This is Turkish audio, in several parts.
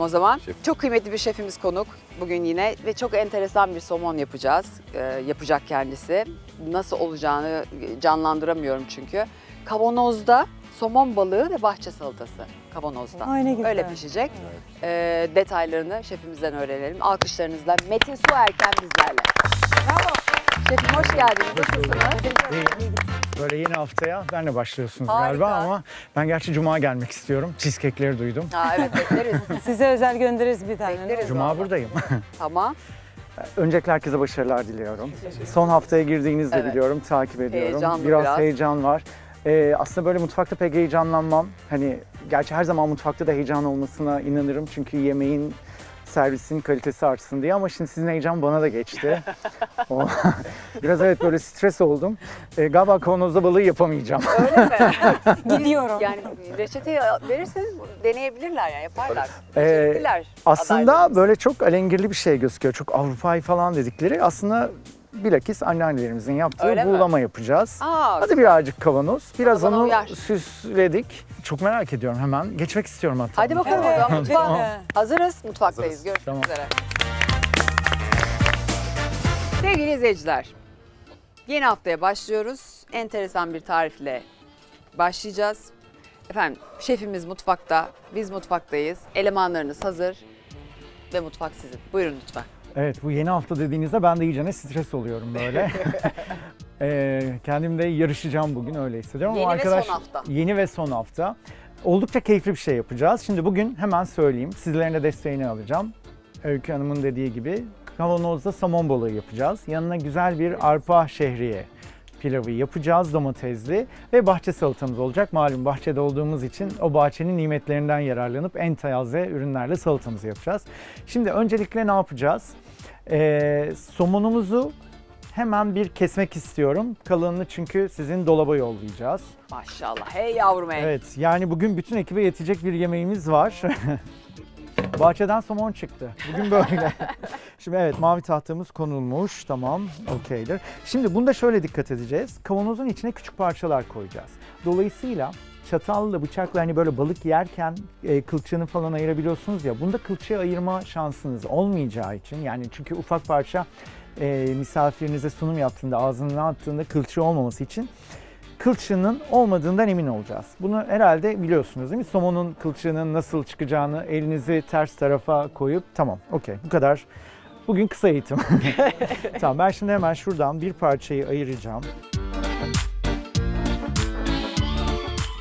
o zaman. Şef. Çok kıymetli bir şefimiz konuk bugün yine ve çok enteresan bir somon yapacağız. Ee, yapacak kendisi. Nasıl olacağını canlandıramıyorum çünkü. Kavanozda somon balığı ve bahçe salatası kavanozda. Ay ne güzel. Öyle pişecek. Ee, detaylarını şefimizden öğrenelim. Alkışlarınızla Metin Su Erken bizlerle. Bravo. Şefim hoş geldiniz. Nasılsınız? Böyle yeni haftaya benle başlıyorsunuz Harika. galiba ama ben gerçi Cuma gelmek istiyorum. Cheesecake'leri duydum. Ha, evet bekleriz. Size özel göndeririz bir tane. Bekleriz. Cuma buradayım. tamam. Öncelikle herkese başarılar diliyorum. Son haftaya girdiğinizde Evet. biliyorum, takip ediyorum. Heyecanlı biraz, biraz. heyecan var. Ee, aslında böyle mutfakta pek heyecanlanmam. Hani gerçi her zaman mutfakta da heyecan olmasına inanırım. Çünkü yemeğin servisin kalitesi artsın diye ama şimdi sizin heyecan bana da geçti. Biraz evet böyle stres oldum. Ee, galiba kavanozda balığı yapamayacağım. Öyle mi? Gidiyorum. Yani reçeteyi verirseniz deneyebilirler yani yaparlar. Ee, Aslında adaylarımız. böyle çok alengirli bir şey gözüküyor. Çok Avrupa'yı falan dedikleri. Aslında bilakis anneannelerimizin yaptığı Öyle mi? buğulama yapacağız. Aa, Hadi birazcık kavanoz. Biraz bana onu uyar. süsledik. Çok merak ediyorum hemen. Geçmek istiyorum hatta. Hadi bakalım o Evet, zaman mutfağa. evet. Hazırız, mutfaktayız. Hazırız. Görüşmek Tamam. üzere. Sevgili izleyiciler, yeni haftaya başlıyoruz. Enteresan bir tarifle başlayacağız. Efendim, şefimiz mutfakta, biz mutfaktayız. Elemanlarınız hazır ve mutfak sizin. Buyurun lütfen. Evet bu yeni hafta dediğinizde ben de iyicene stres oluyorum böyle. Ee, kendimde yarışacağım bugün öyle hissediyorum. Yeni Ama ve arkadaş, son hafta. Yeni ve son hafta. Oldukça keyifli bir şey yapacağız. Şimdi bugün hemen söyleyeyim. Sizlerin de desteğini alacağım. Öykü Hanım'ın dediği gibi kavanozda somon balığı yapacağız. Yanına güzel bir arpa şehriye pilavı yapacağız domatesli ve bahçe salatamız olacak. Malum bahçede olduğumuz için o bahçenin nimetlerinden yararlanıp en taze ürünlerle salatamızı yapacağız. Şimdi öncelikle ne yapacağız? Ee, somonumuzu hemen bir kesmek istiyorum. Kalanını çünkü sizin dolaba yollayacağız. Maşallah. Hey yavrum hey. Evet yani bugün bütün ekibe yetecek bir yemeğimiz var. Bahçeden somon çıktı. Bugün böyle. Şimdi evet mavi tahtamız konulmuş. Tamam okeydir. Şimdi bunda şöyle dikkat edeceğiz. Kavanozun içine küçük parçalar koyacağız. Dolayısıyla çatalla bıçakla hani böyle balık yerken e, kılçığını falan ayırabiliyorsunuz ya. Bunda kılçığı ayırma şansınız olmayacağı için yani çünkü ufak parça e, misafirinize sunum yaptığında ağzına attığında kılçığı olmaması için kılçığının olmadığından emin olacağız. Bunu herhalde biliyorsunuz değil mi? Somonun kılçığının nasıl çıkacağını elinizi ters tarafa koyup tamam okey bu kadar. Bugün kısa eğitim. tamam ben şimdi hemen şuradan bir parçayı ayıracağım.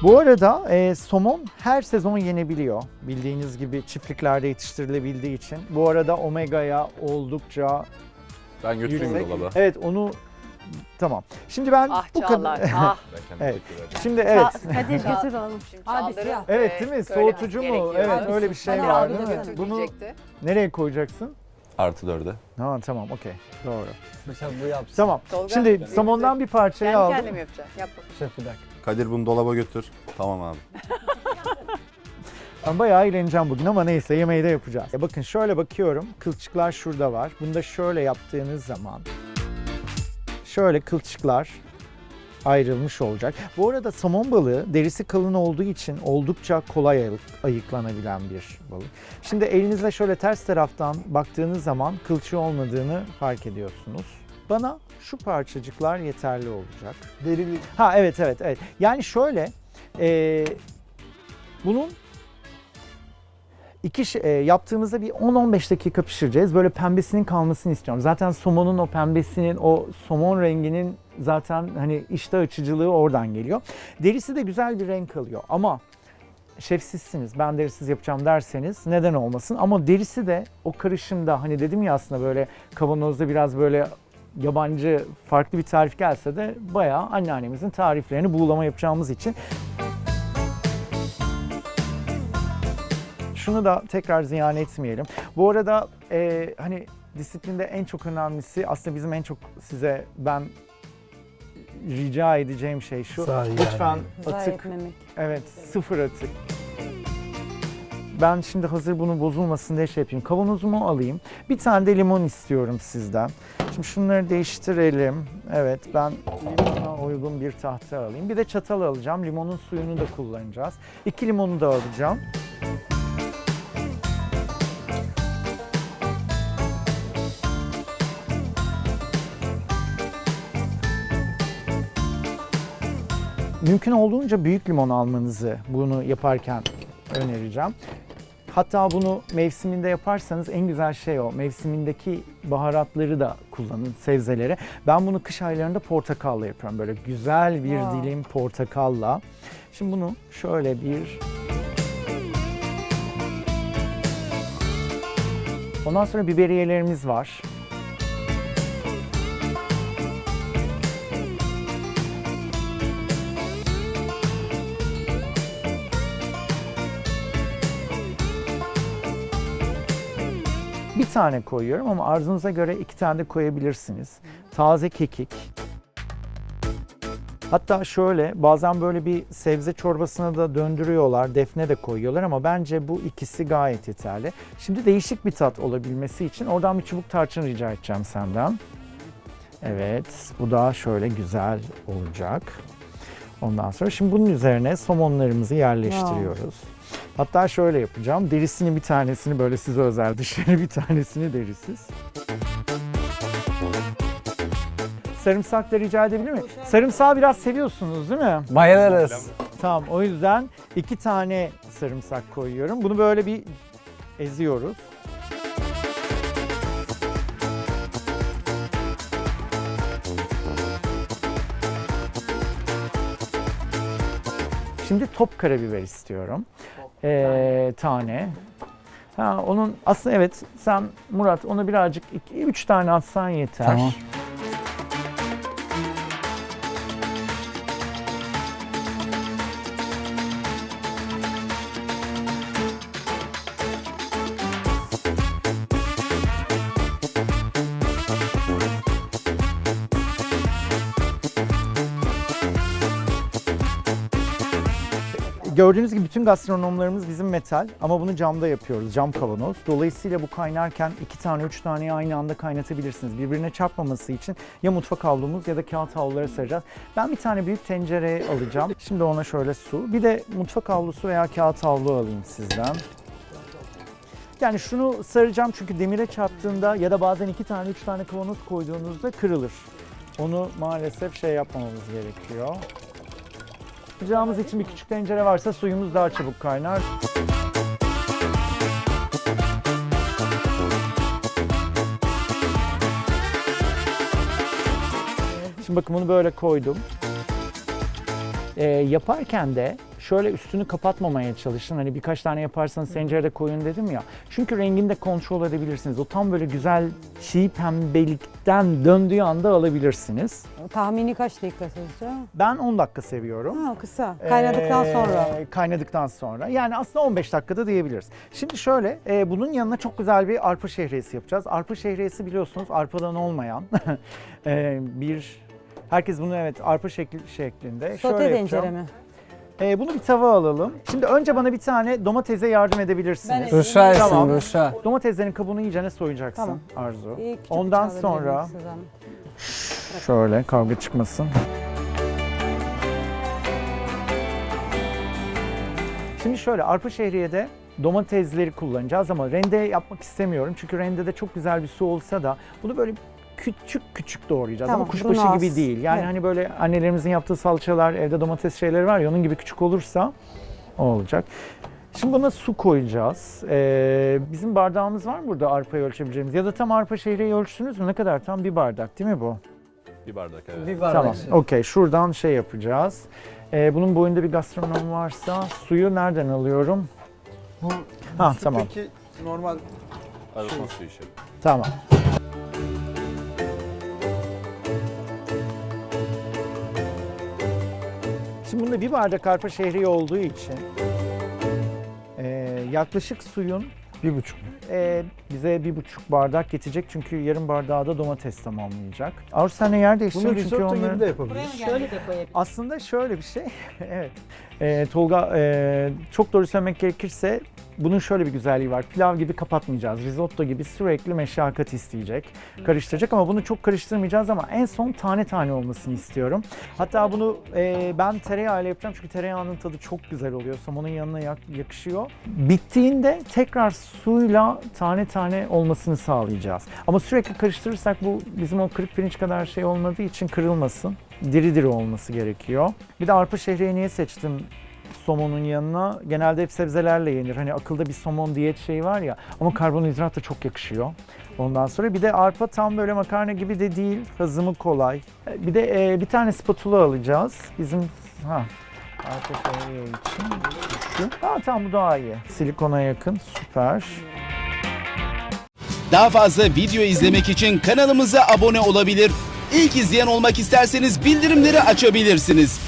Bu arada e, somon her sezon yenebiliyor. Bildiğiniz gibi çiftliklerde yetiştirilebildiği için. Bu arada omega'ya oldukça Ben götüreyim yüksek. dolaba. Evet onu tamam. Şimdi ben Ah bu Çağlar. kadar ah. Kendim Evet. Şimdi evet. Kadir Çağ- götür oğlum. Şimdi Abi Çağlar'ın, siyah. Evet e, değil mi? söylemesi Soğutucu mu? gerekiyor. Evet öyle bir şey hadi var abi değil mi? götür Bunu Diyecekti. nereye koyacaksın? Artı dörde. Ha tamam okey. Doğru. Mesela bu yapsın. Tamam. Tolga, Şimdi bize- somondan bir parçayı Kendi aldım. kendine mi yapacaksın? Yap bakalım. Şef bir dakika. Kadir bunu dolaba götür. Tamam abi. Ben bayağı eğleneceğim bugün ama neyse yemeği de yapacağız. Ya bakın şöyle bakıyorum. Kılçıklar şurada var. Bunu da şöyle yaptığınız zaman şöyle kılçıklar ayrılmış olacak. Bu arada somon balığı derisi kalın olduğu için oldukça kolay ayık- ayıklanabilen bir balık. Şimdi elinizle şöyle ters taraftan baktığınız zaman kılçığı olmadığını fark ediyorsunuz. Bana şu parçacıklar yeterli olacak. Derili Ha evet evet evet. Yani şöyle e, bunun iki şey- e, yaptığımızda bir 10-15 dakika pişireceğiz. Böyle pembesinin kalmasını istiyorum. Zaten somonun o pembesinin, o somon renginin zaten hani iştah açıcılığı oradan geliyor. Derisi de güzel bir renk alıyor ama şef sizsiniz ben derisiz yapacağım derseniz neden olmasın ama derisi de o karışımda hani dedim ya aslında böyle kavanozda biraz böyle yabancı farklı bir tarif gelse de bayağı anneannemizin tariflerini buğulama yapacağımız için şunu da tekrar ziyan etmeyelim. Bu arada e, hani disiplinde en çok önemlisi aslında bizim en çok size ben rica edeceğim şey şu. Sahi yani. Lütfen Zayi atık etmemek. Evet, sıfır atık. Ben şimdi hazır bunu bozulmasın diye şey yapayım. Kavanozumu alayım. Bir tane de limon istiyorum sizden. Şimdi şunları değiştirelim. Evet, ben limona uygun bir tahta alayım. Bir de çatal alacağım. Limonun suyunu da kullanacağız. İki limonu da alacağım. Mümkün olduğunca büyük limon almanızı bunu yaparken önereceğim. Hatta bunu mevsiminde yaparsanız en güzel şey o. Mevsimindeki baharatları da kullanın, sebzeleri. Ben bunu kış aylarında portakalla yapıyorum. Böyle güzel bir Wow. dilim portakalla. Şimdi bunu şöyle bir... Ondan sonra biberiyelerimiz var. Bir tane koyuyorum ama arzunuza göre iki tane de koyabilirsiniz. Taze kekik. Hatta şöyle bazen böyle bir sebze çorbasına da döndürüyorlar, defne de koyuyorlar ama bence bu ikisi gayet yeterli. Şimdi değişik bir tat olabilmesi için oradan bir çubuk tarçın rica edeceğim senden. Evet, bu da şöyle güzel olacak. Ondan sonra şimdi bunun üzerine somonlarımızı yerleştiriyoruz. Hatta şöyle yapacağım. Derisini bir tanesini böyle size özel, dışarı bir tanesini derisiz. Sarımsak da rica edebilir miyim? Sarımsağı biraz seviyorsunuz değil mi? Bayılırız. Tamam o yüzden iki tane sarımsak koyuyorum. Bunu böyle bir eziyoruz. Şimdi top karabiber istiyorum. Ee, tane. Ha, onun aslında evet sen Murat ona birazcık 2-3 tane atsan yeter. Tamam. Gördüğünüz gibi bütün gastronomlarımız bizim metal ama bunu camda yapıyoruz, cam kavanoz. Dolayısıyla bu kaynarken iki tane, üç taneyi aynı anda kaynatabilirsiniz. Birbirine çarpmaması için ya mutfak havlumuz ya da kağıt havlulara saracağız. Ben bir tane büyük tencere alacağım. Şimdi ona şöyle su. Bir de mutfak havlusu veya kağıt havlu alayım sizden. Yani şunu saracağım çünkü demire çarptığında ya da bazen iki tane, üç tane kavanoz koyduğunuzda kırılır. Onu maalesef şey yapmamamız gerekiyor. Yapacağımız için bir küçük tencere varsa suyumuz daha çabuk kaynar. Şimdi bakın bunu böyle koydum. Ee, yaparken de şöyle üstünü kapatmamaya çalışın. Hani birkaç tane yaparsanız tencerede koyun dedim ya. Çünkü rengini de kontrol edebilirsiniz. O tam böyle güzel çiğ pembelikten döndüğü anda alabilirsiniz. Tahmini kaç dakika sizce? Ben 10 dakika seviyorum. Ha kısa. Kaynadıktan Ee, sonra. Kaynadıktan sonra. Yani aslında 15 dakikada diyebiliriz. Şimdi şöyle, e, bunun yanına çok güzel bir arpa şehriyesi yapacağız. Arpa şehriyesi biliyorsunuz arpadan olmayan e, bir... Herkes bunu evet arpa şekli şeklinde. Sote Şöyle tencere mi? E, bunu bir tava alalım. Şimdi önce bana bir tane domatese yardım edebilirsiniz. Ben- yesin Tamam. Büşra. Domateslerin kabuğunu iyicene soyacaksın Tamam. Arzu. Bir küçük Ondan bıçağı sonra verebilir misiniz hanım? şöyle kavga çıkmasın. Şimdi şöyle arpa şehriyede domatesleri kullanacağız ama rende yapmak istemiyorum. Çünkü rendede çok güzel bir su olsa da bunu böyle küçük küçük doğrayacağız Tamam, ama kuşbaşı bunu gibi az. değil. Yani Evet. hani böyle annelerimizin yaptığı salçalar, evde domates şeyleri var ya onun gibi küçük olursa o olacak. Şimdi buna su koyacağız. Ee, bizim bardağımız var mı burada arpayı ölçebileceğimiz? Ya da tam arpa şehriyeyi ölçtünüz mü? Ne kadar? Tam bir bardak değil mi bu? Bir bardak evet. Bir bardak. Tamam, okey. Şuradan şey yapacağız. Ee, bunun boyunda bir gastronom varsa suyu nereden alıyorum? Ha tamam, Peki normal arıtma suyu şey. tamam. Şimdi bunda bir bardak arpa şehriye olduğu için ee, yaklaşık suyun Bir buçuk. ee, bize bir buçuk bardak yetecek çünkü yarım bardağı da domates tamamlayacak. Arzu sen de yer değiştirin çünkü onları... yapabiliriz. Aslında şöyle bir şey, evet. Ee, Tolga, e, çok doğru söylemek gerekirse bunun şöyle bir güzelliği var. Pilav gibi kapatmayacağız. Risotto gibi sürekli meşakkat isteyecek. Karıştıracak ama bunu çok karıştırmayacağız ama en son tane tane olmasını istiyorum. Hatta bunu e, ben tereyağıyla yapacağım çünkü tereyağının tadı çok güzel oluyor. Somonun yanına yak- yakışıyor. Bittiğinde tekrar suyla tane tane olmasını sağlayacağız. Ama sürekli karıştırırsak bu bizim o kırık pirinç kadar şey olmadığı için kırılmasın. diri diri olması gerekiyor. Bir de arpa şehriye niye seçtim somonun yanına? Genelde hep sebzelerle yenir. Hani akılda bir somon diyet şeyi var ya ama karbonhidrat da çok yakışıyor. Ondan sonra bir de arpa tam böyle makarna gibi de değil. Hazımı kolay. Bir de e, bir tane spatula alacağız. Bizim ha arpa şehriye için şu. Ha tamam bu daha iyi. Silikona yakın. Süper. Daha fazla video izlemek için kanalımıza abone olabilir. İlk izleyen olmak isterseniz bildirimleri açabilirsiniz.